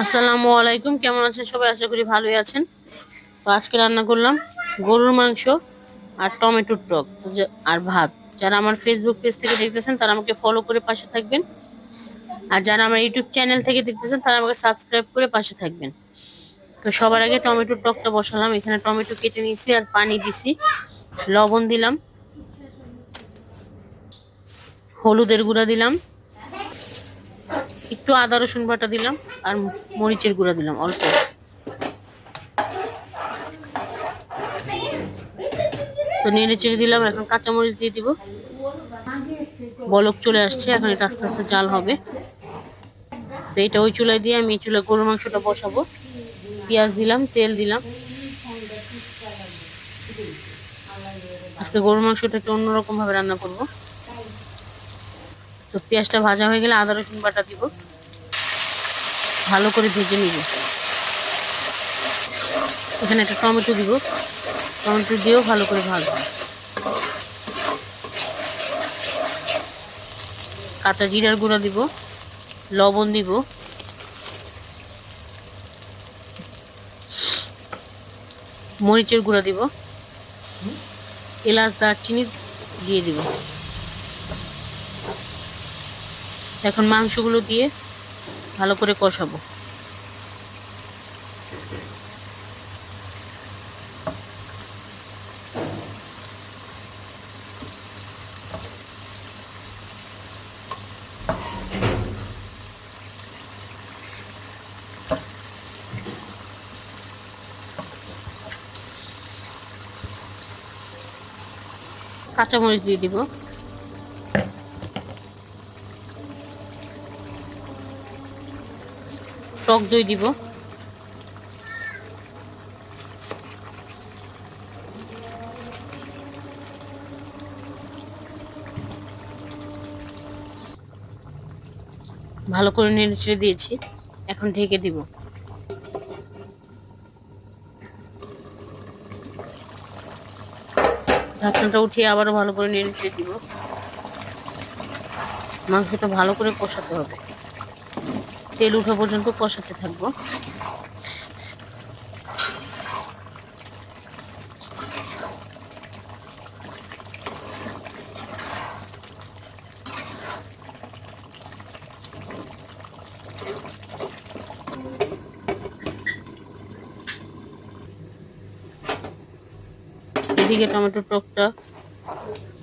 আসসালামু আলাইকুম। কেমন আছেন সবাই? আশা করি ভালোই আছেন। তো আজকে রান্না করলাম গরুর মাংস আর টমেটোর টক আর ভাত। যারা আমার ফেসবুক পেজ থেকে দেখতেছেন, তারা আমাকে ফলো করে পাশে থাকবেন। আর যারা আমার ইউটিউব চ্যানেল থেকে দেখতেছেন, তারা আমাকে সাবস্ক্রাইব করে পাশে থাকবেন। তো সবার আগে টমেটোর টকটা বসালাম। এখানে টমেটো কেটে নিয়েছি আর পানি দিছি। লবণ দিলাম। হলুদের গুঁড়া দিলাম। একটু আদা, রসুন বাটা দিলাম আর মরিচের গুঁড়া দিলাম, অল্প। তো নেড়ে চেড়ে দিলাম, এখন কাঁচামরিচ দিয়ে দিব। বলক চলে আসছে, এখন এটা আস্তে আস্তে জাল হবে। তো এটা ওই চুলায় দিয়ে আমি এই চুলায় গরুর মাংসটা বসাবো। পেঁয়াজ দিলাম, তেল দিলাম। আজকে গরুর মাংসটা একটু অন্যরকম ভাবে রান্না করব। তো পেঁয়াজটা ভাজা হয়ে গেলে আদা, রসুন বাটা দিব। ভালো করে ভেজে নিব। এখানে একটা টমেটো দিব। টমেটো দিয়েও ভালো করে ভাজবো। কাঁচা জিরার গুঁড়া দিব। লবণ দিব। মরিচের গুঁড়া দিব। এলাচ, দারচিনি দিয়ে দিব। এখন মাংসগুলো দিয়ে ভালো করে কষাবো। কাঁচামরিচ দিয়ে দিব। টক দই দিব। ভালো করে নেড়ে ছেড়ে দিয়েছি, এখন ঢেকে দিব। ঢাকনাটা উঠিয়ে আবারও ভালো করে নেড়ে ছেড়ে দিব। মাংসটা ভালো করে কষাতে হবে। তেল উঠা পর্যন্ত কষাতে থাকব। এদিকে টমেটো টকটা,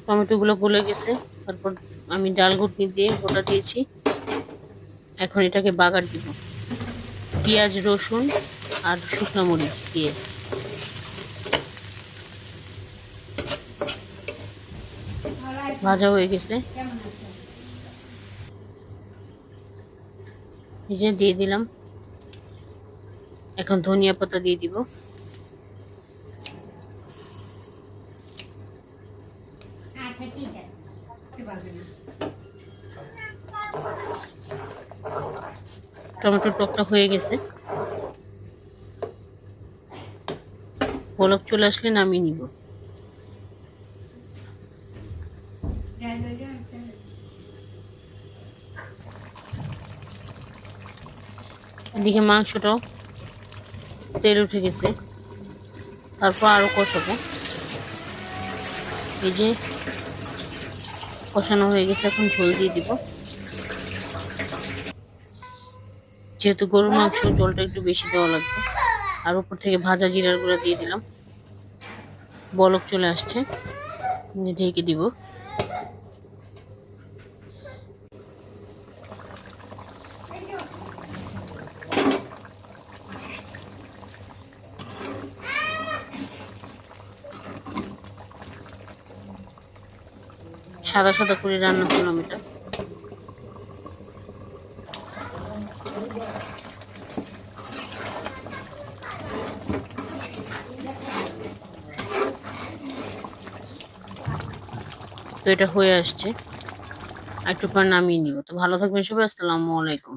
টমেটোগুলো গলে গেছে। তারপর আমি ডাল ঘুটনি দিয়ে গোটা দিয়েছি। এখন এটাকে বাগার দিব। পেঁয়াজ, রসুন আর শুকনো মরিচ দিয়ে। ভাজা হয়ে গেছে। এই যে দিয়ে দিলাম। এখন ধনিয়া পাতা দিয়ে দিব। টমেটোর টকটা হয়ে গেছে। বলক চলে আসলে নামিয়ে নিব। এদিকে মাংসটাও তেল উঠে গেছে। তারপর আরও কষাবো। এই যে কষানো হয়ে গেছে, এখন ঝোল দিয়ে দিব। যেহেতু গরুর মাংস জলটা একটু বেশি দেওয়া লাগবে। আর উপর থেকে ভাজা জিরার গুঁড়া দিয়ে দিলাম। বলক চলে আসছে। ঢেকে দিব। সাদা সাদা করে রান্না করলাম এটা। তো এটা হয়ে আসছে। একটু পর নামিয়ে নিব। তো ভালো থাকবেন সবাই আসসালামু আলাইকুম।